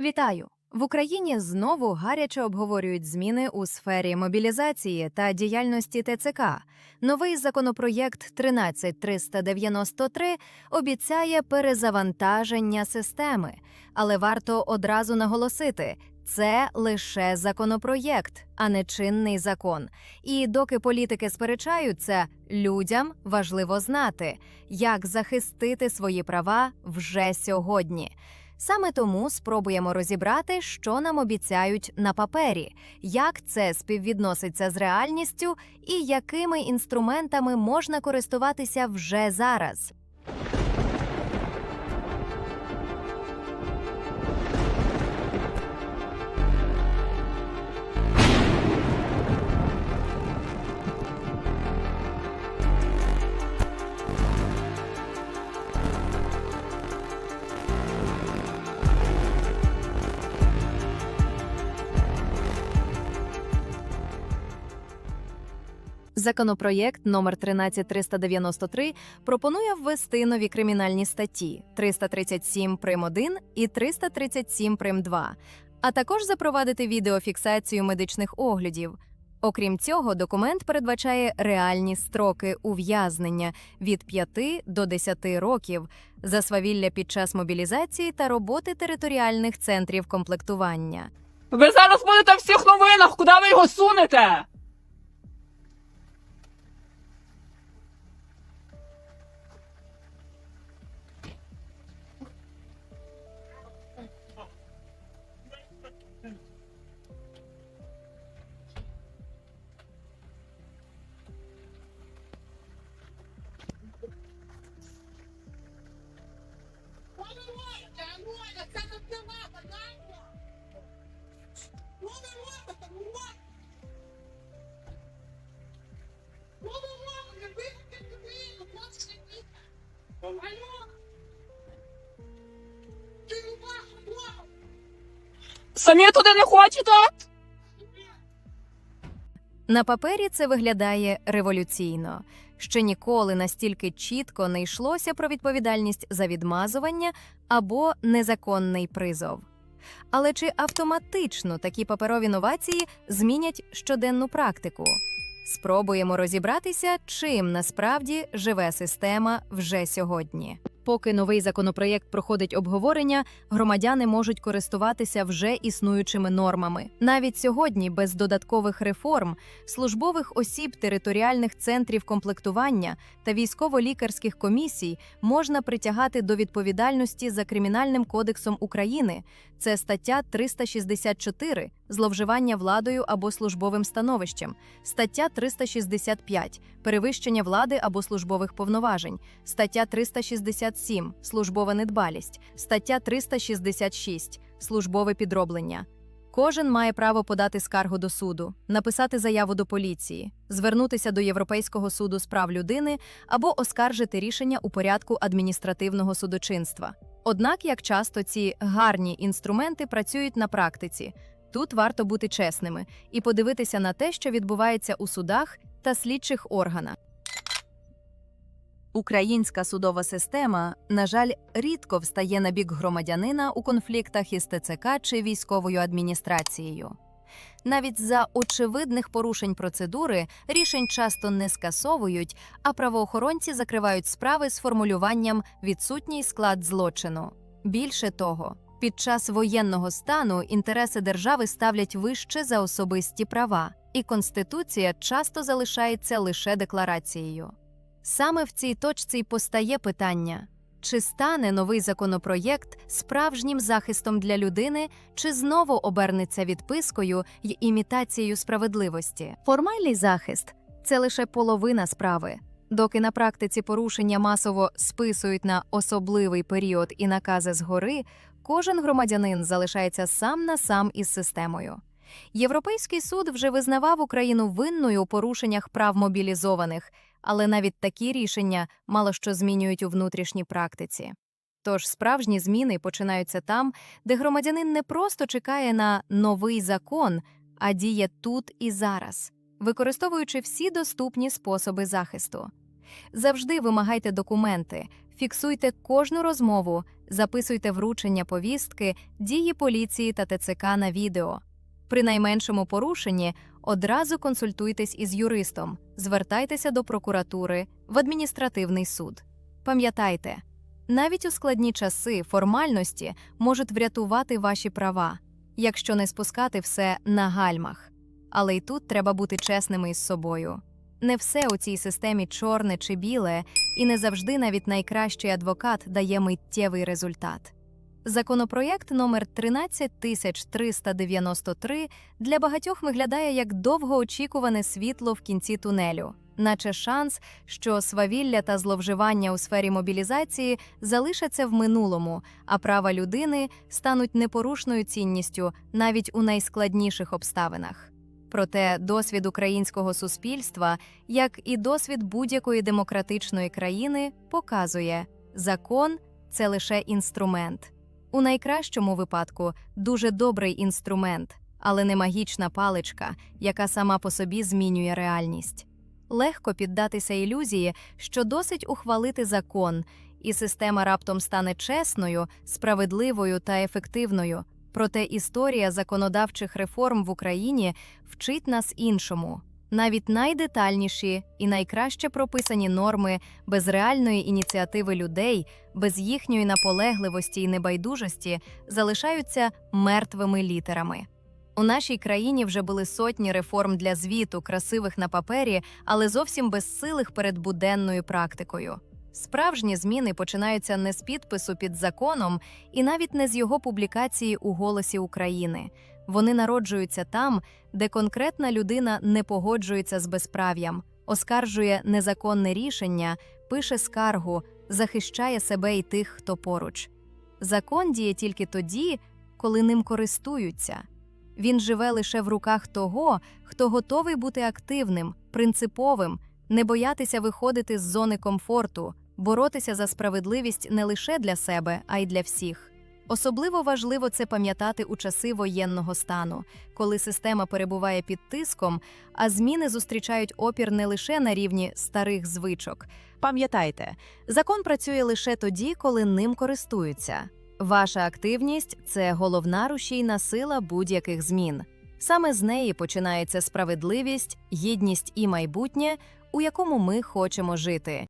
Вітаю! В Україні знову гаряче обговорюють зміни у сфері мобілізації та діяльності ТЦК. Новий законопроєкт 13393 обіцяє перезавантаження системи, але варто одразу наголосити. Це лише законопроєкт, а не чинний закон. І доки політики сперечаються, людям важливо знати, як захистити свої права вже сьогодні. Саме тому спробуємо розібрати, що нам обіцяють на папері, як це співвідноситься з реальністю і якими інструментами можна користуватися вже зараз. Законопроєкт номер 13393 пропонує ввести нові кримінальні статті 337 прим 1 і 337 прим 2, а також запровадити відеофіксацію медичних оглядів. Окрім цього, документ передбачає реальні строки ув'язнення від 5 до 10 років за свавілля під час мобілізації та роботи територіальних центрів комплектування. Ви зараз будете в всіх новинах, куди ви його сунете? Самі туди не хочете? На папері це виглядає революційно. Ще ніколи настільки чітко не йшлося про відповідальність за відмазування або незаконний призов. Але чи автоматично такі паперові новації змінять щоденну практику? Спробуємо розібратися, чим насправді живе система вже сьогодні. Поки новий законопроєкт проходить обговорення, громадяни можуть користуватися вже існуючими нормами. Навіть сьогодні, без додаткових реформ, службових осіб територіальних центрів комплектування та військово-лікарських комісій можна притягати до відповідальності за Кримінальним кодексом України. Це стаття 364 зловживання владою або службовим становищем, стаття 365 перевищення влади або службових повноважень, стаття 367 службова недбалість, стаття 366 службове підроблення. Кожен має право подати скаргу до суду, написати заяву до поліції, звернутися до Європейського суду з прав людини або оскаржити рішення у порядку адміністративного судочинства. Однак, як часто ці гарні інструменти працюють на практиці, тут варто бути чесними і подивитися на те, що відбувається у судах та слідчих органах. Українська судова система, на жаль, рідко встає на бік громадянина у конфліктах із ТЦК чи військовою адміністрацією. Навіть за очевидних порушень процедури рішень часто не скасовують, а правоохоронці закривають справи з формулюванням відсутній склад злочину. Більше того, під час воєнного стану інтереси держави ставлять вище за особисті права, і Конституція часто залишається лише декларацією. Саме в цій точці й постає питання: чи стане новий законопроєкт справжнім захистом для людини, чи знову обернеться відпискою й імітацією справедливості? Формальний захист це лише половина справи. Доки на практиці порушення масово списують на особливий період і накази згори, кожен громадянин залишається сам на сам із системою. Європейський суд вже визнавав Україну винною у порушеннях прав мобілізованих, але навіть такі рішення мало що змінюють у внутрішній практиці. Тож справжні зміни починаються там, де громадянин не просто чекає на новий закон, а діє тут і зараз, використовуючи всі доступні способи захисту. Завжди вимагайте документи, фіксуйте кожну розмову, записуйте вручення повістки, дії поліції та ТЦК на відео. При найменшому порушенні одразу консультуйтесь із юристом, звертайтеся до прокуратури в адміністративний суд. Пам'ятайте, навіть у складні часи формальності можуть врятувати ваші права, якщо не спускати все на гальмах. Але й тут треба бути чесними із собою. Не все у цій системі чорне чи біле, і не завжди навіть найкращий адвокат дає миттєвий результат. Законопроєкт номер 13393 для багатьох виглядає як довгоочікуване світло в кінці тунелю, наче шанс, що свавілля та зловживання у сфері мобілізації залишаться в минулому, а права людини стануть непорушною цінністю навіть у найскладніших обставинах. Проте досвід українського суспільства, як і досвід будь-якої демократичної країни, показує, закон це лише інструмент. У найкращому випадку дуже добрий інструмент, але не магічна паличка, яка сама по собі змінює реальність. Легко піддатися ілюзії, що досить ухвалити закон, і система раптом стане чесною, справедливою та ефективною. Проте історія законодавчих реформ в Україні вчить нас іншому. Навіть найдетальніші і найкраще прописані норми без реальної ініціативи людей, без їхньої наполегливості і небайдужості залишаються мертвими літерами. У нашій країні вже були сотні реформ для звіту, красивих на папері, але зовсім безсилих перед буденною практикою. Справжні зміни починаються не з підпису під законом і навіть не з його публікації у голосі України. Вони народжуються там, де конкретна людина не погоджується з безправ'ям, оскаржує незаконне рішення, пише скаргу, захищає себе і тих, хто поруч. Закон діє тільки тоді, коли ним користуються. Він живе лише в руках того, хто готовий бути активним, принциповим, не боятися виходити з зони комфорту, боротися за справедливість не лише для себе, а й для всіх. Особливо важливо це пам'ятати у часи воєнного стану, коли система перебуває під тиском, а зміни зустрічають опір не лише на рівні старих звичок. Пам'ятайте, закон працює лише тоді, коли ним користуються. Ваша активність це головна рушійна сила будь-яких змін. Саме з неї починається справедливість, гідність і майбутнє, у якому ми хочемо жити.